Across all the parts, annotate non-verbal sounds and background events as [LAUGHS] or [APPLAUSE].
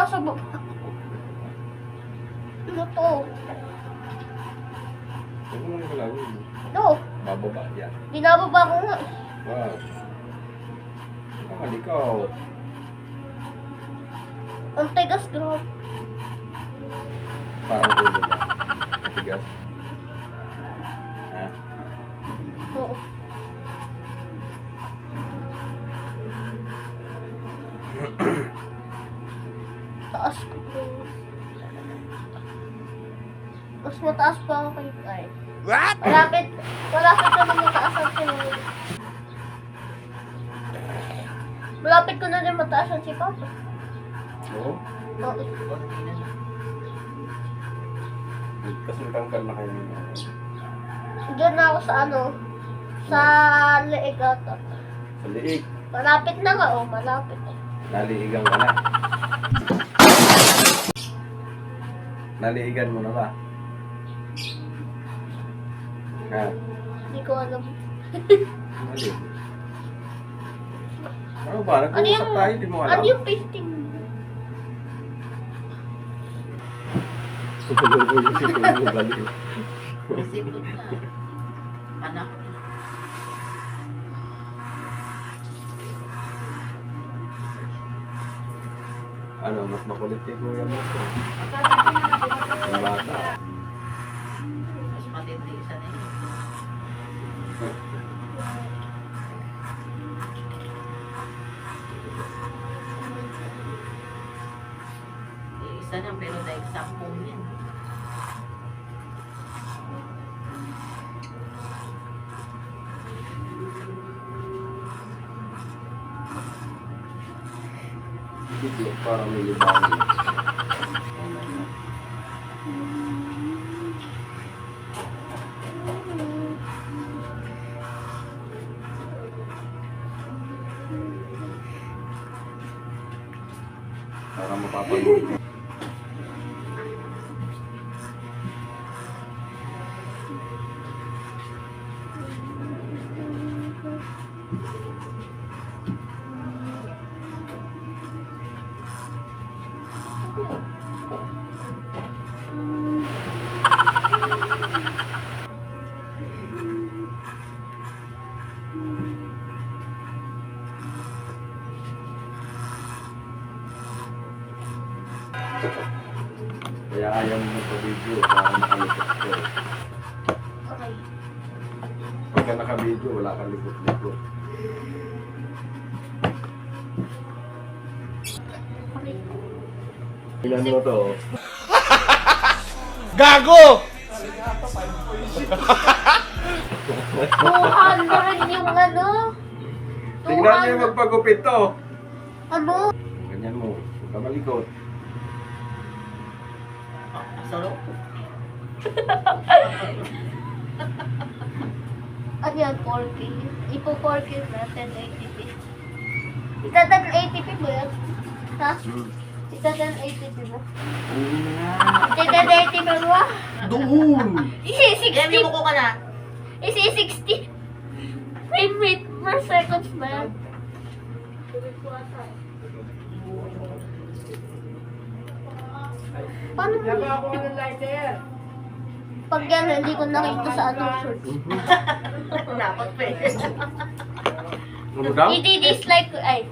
nasa baba. Ano to? Huwag mo nang galawin. Ito. Bababa yan. Binababa ko nga. Wow. Bakal ikaw. Ang tigas, grabe. Parang ulo ba? Matigas. Ha? Oo. [CLEARS THROAT] Taas ko. Mas mataas pa ako kay Kai. What? Malapit, malapit na rin mataas ang si Malapit ko na rin mataas ang si Papa. Oo? Oo. Kasi tangkal na kayo. Diyan na ako sa ano, sa leeg ata. Sa liig. Malapit na nga, oh, malapit. Naliigan ka na. Naliigan mo na ba? Ha? Hindi ko alam. Mali. Ano ba? Ano Nag-uusap yung, tayo, di mo alam. ano yung painting? Sipot na. Anak. ano, mas makulit kay kuya mo. Ang bata. Mas matindi isa na yun. Lang pero dahil sampung yan. Biglo, parang may libangin. Para mapapanood Kaya ayaw mo magpa-video para makalipot ko. Okay. Pagka naka-video, wala kang likot-likot. Ilan mo to? [LAUGHS] Gago! 200 yung ano? Tingnan niyo yung magpagupit to. Ano? Ganyan mo. Huwag ka malikot. [LAUGHS] Ano yan, 4K? Ipo 4K na, 1080p. Ita 1080p mo yan? Ha? Ita 1080p mo? Ita 1080p mo? Doon! Isi may 60. buko ka na. Isi 60. Frame rate per seconds ba yan? Paano mo? Pag yan, hindi ko nakita sa anong short. Dapat pa eh. Ano daw? I-dislike ko, ay.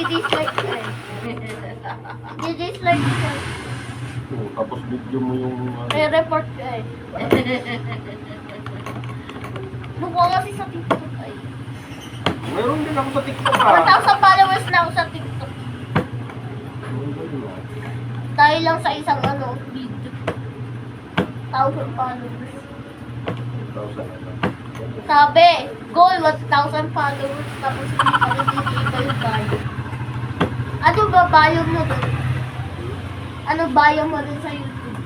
I-dislike ko, ay. I-dislike ko, ay. Oh, tapos video mo yung... ano. May report ko, ay. Mukha kasi sa TikTok, ay. Meron din ako sa TikTok ah. 1,000 followers na ako sa TikTok. Dahil lang sa isang ano, video. 1,000 followers. Sabi, goal 1,000 followers tapos hindi pa rin iba yung bio. Ano ba bio mo dun? Ano bio mo dun sa YouTube?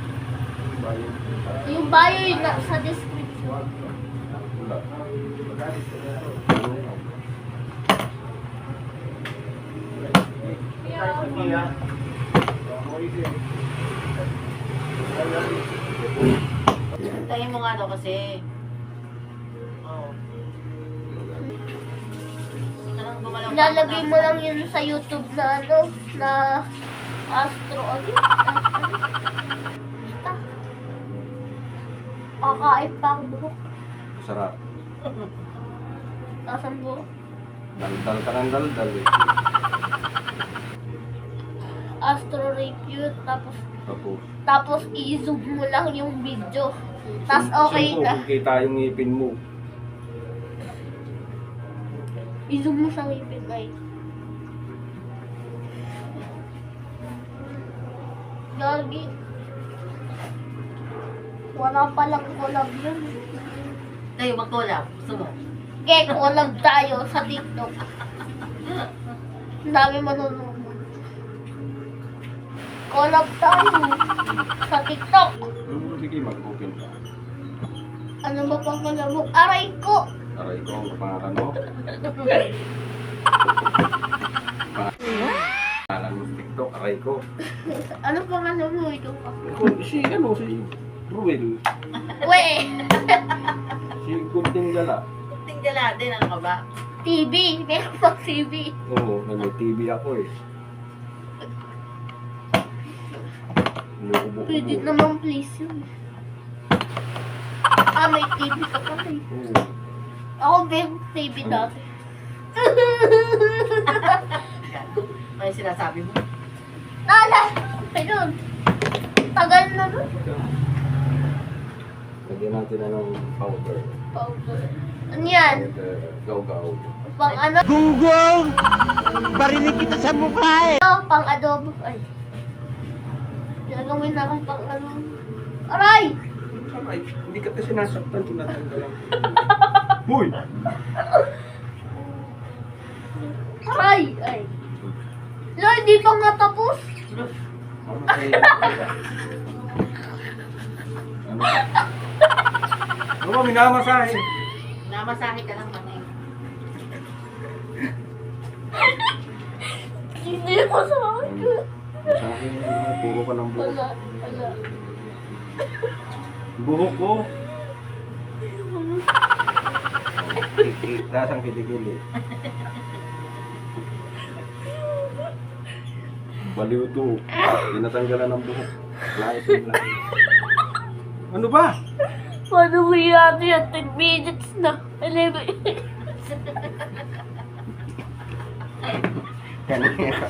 Yung bio yung na, sa description. Tayo mo nga daw kasi Ako mo lang yun sa YouTube na ano, na Astro, ano? Basta. Kakain pa ang buhok. Sarap. Tapos ang buhok. Daldal ka ng daldal eh. Astro yun. Tapos, Tapos. tapos i-zoom mo lang yung video. Tapos okay na. ko kita yung ngipin mo? I-zoom mo sa ngipin yun. Gagi. Wala palang collab yun. Tayo mag-collab. Gusto mo? Okay, collab tayo sa TikTok. Ang dami manonood. Collab tayo sa TikTok. Hmm, sige, mag-open ka. Ano ba pang collab mo? Aray ko! Aray ko, ang pangalan mo. Pangalan mo sa TikTok, aray ko. Ano pang ano mo ito? Ako, si, ano, si Ruel. We! Si Kunting Gala. Tingala din. Ano ka ba? TV! Meron pang TV. Oo, may TV ako eh. Inuubo-ubo. Pwede naman please yun. Ah, may TV ka pa rin. Oo. Ako may TV dati. Ano yung sinasabi mo? Nala! Ayun. Tagal na nun. Lagyan natin na ng powder. Powder. Ano yan? Powder, gaw-gaw. Pang ano? Gunggong! Barinig kita sa mukha eh! Oh, pang adobo. Ay. Gagawin na akong pang ano. Aray! Ay, hindi ka kasi nasaktan, tinatanggalan. Huy! [LAUGHS] Aray! Ay. Lo, hindi pa nga tapos. Ano ba, minamasahe? Namasahe ka lang man eh. Hindi mo sa akin. Masahe, puro ka ng buhok. Wala. Wala. Buhok ko. Taas ang kilikili. Baliw to. Tinatanggalan ng buhok. Lais yung lais. Ano ba? Paano mo yan? Yan, 10 minutes na. 11 Kanina ka.